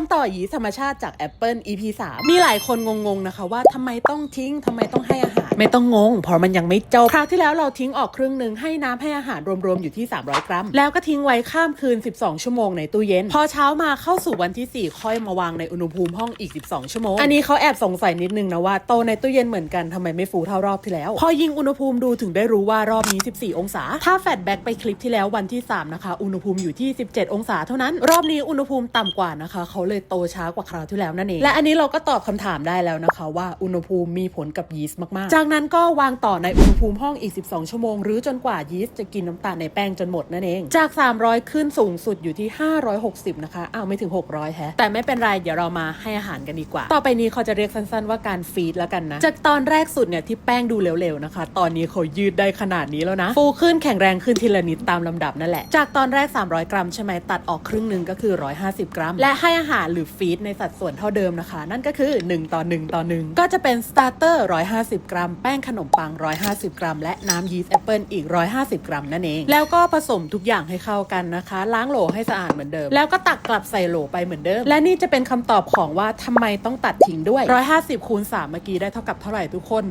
มต่อยีสต์ธรรมชาติจาก Apple EP 3 มีหลายคนงงๆนะคะ ว่าทำไมต้องทิ้งทำไมต้องให้อาหาร ไม่ต้องงง เพราะมันยังไม่จบ คราวที่แล้วเราทิ้งออกครึ่งหนึ่งให้น้ำให้อาหารรวมๆอยู่ที่ 300 กรัม แล้วก็ทิ้งไว้ข้ามคืน 12 ชั่วโมงในตู้เย็น พอเช้ามาเข้าสู่วันที่ 4 ค่อยมาวางในอุณหภูมิห้องอีก 12 ชั่วโมง อันนี้เขาแอบสงสัยนิดนึงนะว่าโตในตู้เย็นเหมือนกันทำไมไม่ฟูเท่ารอบที่แล้ว พอยิงอุณหภูมิดูถึงได้รู้ว่ารอบนี้ 14 องศา ถ้าแฟลชแบ็กไปคลิปที่แล้ววันที่ 3 นะคะ อุณหภูมิอยู่ที่ 17 องศาเท่านั้น รอบนี้อุณหภูมิต่ำกว่านะคะเขาเลยโตช้ากว่าคราวที่แล้วนั่นเอง และอันนี้เราก็ตอบคำถามได้แล้วนะคะ ว่าอุณหภูมิมีผลกับยีสต์มากๆ จากนั้นก็วางต่อในอุณหภูมิห้องอีก 12 ชั่วโมง หรือจนกว่ายีสต์จะกินน้ำตาลในแป้งจนหมดนั่นเอง จาก 300 ขึ้นสูงสุดอยู่ที่ 560 นะคะ อ้าวไม่ถึง 600แฮะแต่ไม่เป็นไรเดี๋ยวเรามาให้อาหารกันดีกว่า ต่อไปนี้เขาจะเรียกสั้นๆว่าการฟีดแล้วกันนะ จากตอนแรกสุดเนี่ยที่แป้งดูเหลวๆนะคะ ตอนนี้เขายืดได้ขนาดนี้แล้วนะ ฟูขึ้นแข็งแรงขึ้นทีละนิดตามลำดับนั่นแหละ จากตอนแรก 300 กรัมใช่ไหมตัดออกครึ่งหนึ่งก็คือ 150 กรัม และให้อาหารหารือฟีดในสัดส่วนเท่าเดิมนะคะ นั่นก็คือ 1 ต่อ 1 ต่อ 1 ก็จะเป็นสตาร์เตอร์150 กรัม แป้งขนมปัง 150 กรัม และน้ำยีสต์แอปเปิลอีก 150 กรัมนั่นเอง แล้วก็ผสมทุกอย่างให้เข้ากันนะคะ ล้างโหลให้สะอาดเหมือนเดิม แล้วก็ตักกลับใส่โหลไปเหมือนเดิม และนี่จะเป็นคำตอบของว่าทำไมต้องตัดทิ้งด้วย 150คูณ3เมื่อกี้ได้เท่ากับเท่าไหร่ทุกคน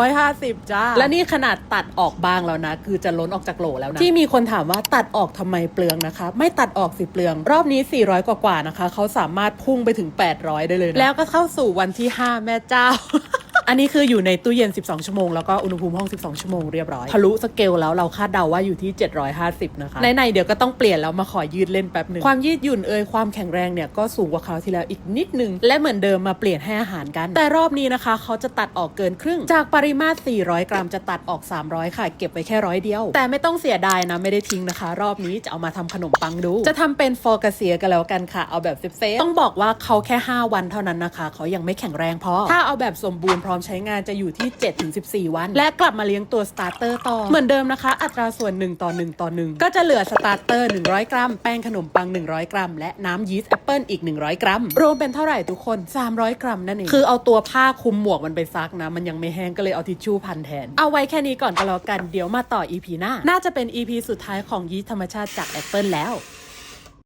450 จ้า และนี่ขนาดตัดออกบางแล้วนะ คือจะล้นออกจากโหลแล้วนะ ที่มีคนถามว่าตัดออกทำไมเปลืองนะคะ ไม่ตัดออกสิเปลือง รอบนี้ 400 กว่าๆนะคะเขาสามารถพุ่งไปถึง 800 ได้เลยนะ แล้วก็เข้าสู่วันที่ 5 แม่เจ้า อันนี้คืออยู่ในตู้เย็น 12 ชั่วโมง แล้วก็อุณหภูมิห้อง 12 ชั่วโมงเรียบร้อยทะลุสเกลแล้วเราคาดเดาว่าอยู่ที่ 750 นะคะในๆเดี๋ยวก็ต้องเปลี่ยนแล้วมาขอยืดเล่นแป๊บหนึ่งความยืดหยุ่นเอ่ยความแข็งแรงเนี่ยก็สูงกว่าคราวที่แล้วอีกนิดนึงและเหมือนเดิมมาเปลี่ยนให้อาหารกัน แต่รอบนี้นะคะ เขาจะตัดออกเกินครึ่ง จากปริมาตร 400 กรัมจะตัดออก 300 ค่ะ เก็บไว้แค่ร้อยเดียว แต่ไม่ต้องเสียดายนะไม่ได้ทิ้งนะคะ รอบนี้จะเอามาทำขนมปังดู จะทำเป็นฟอร์กาเซียกันแล้วกันค่ะ เอาแบบเซฟๆต้องบอกว่าเขาแค่ 5 วันเท่านั้นนะคะ เขายังไม่แข็งแรงพอถ้าเอาแบบสมบูรณ์พร้อมใช้งานจะอยู่ที่ 7-14 วัน และกลับมาเลี้ยงตัวสตาร์เตอร์ต่อ เหมือนเดิมนะคะ อัตราส่วน 1 ต่อ 1 ต่อ 1 ก็จะเหลือสตาร์เตอร์ 100 กรัม แป้งขนมปัง 100 กรัม และน้ำยีสต์แอปเปิลอีก 100 กรัม รวมเป็นเท่าไหร่ทุกคน 300 กรัมนั่นเองคือเอาตัวผ้าคลุมหมวกมันไปซักนะ มันยังไม่แห้งก็เลยเอาทิชชู่พันแทน เอาไว้แค่นี้ก่อนก็แล้วกันเดี๋ยวมาต่อ EP หน้า น่าจะเป็น EP สุดท้ายของยีสต์ธรรมชาติจากแอปเปิลแล้ว